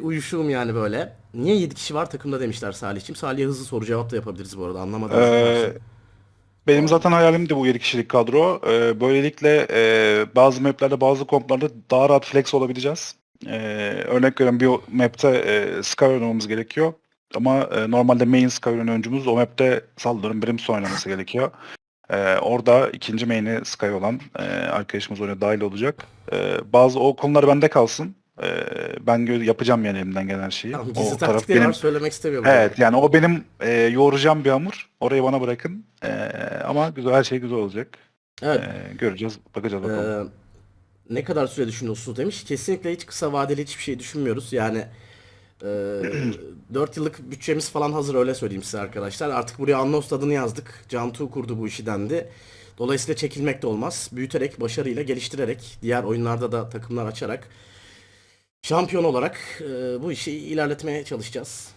uyuşuğum yani böyle. Niye 7 kişi var takımda demişler Salih'cim. Salih'e hızlı soru cevap da yapabiliriz bu arada anlamadım. Ee, benim zaten hayalim de bu 7 kişilik kadro. Ee, böylelikle e, bazı maplerde bazı komplarda daha rahat flex olabileceğiz. Ee, örnek veriyorum bir map'te e, Sky oynamamız gerekiyor. Ama e, normalde main Sky oyuncuğumuz o map'te sallıyorum Brimstone oynaması gerekiyor. Ee, orada ikinci main'i Sky olan e, arkadaşımız oyuna dahil olacak. Ee, bazı o konular bende kalsın. Ben yapacağım yani elimden gelen her şeyi. Tamam, o taraf benim. var söylemek istemiyorum. Evet yani o benim e, yoğuracağım bir hamur. Orayı bana bırakın. E, ama güzel her şey güzel olacak. Evet. E, göreceğiz, bakacağız bakalım. Ee, ne kadar süre düşünüyorsunuz demiş. Kesinlikle hiç kısa vadeli hiçbir şey düşünmüyoruz. Yani e, 4 yıllık bütçemiz falan hazır öyle söyleyeyim size arkadaşlar. Artık buraya Annos adını yazdık. Cantu kurdu bu işi dendi. Dolayısıyla çekilmek de olmaz. Büyüterek, başarıyla geliştirerek, diğer oyunlarda da takımlar açarak şampiyon olarak e, bu işi ilerletmeye çalışacağız.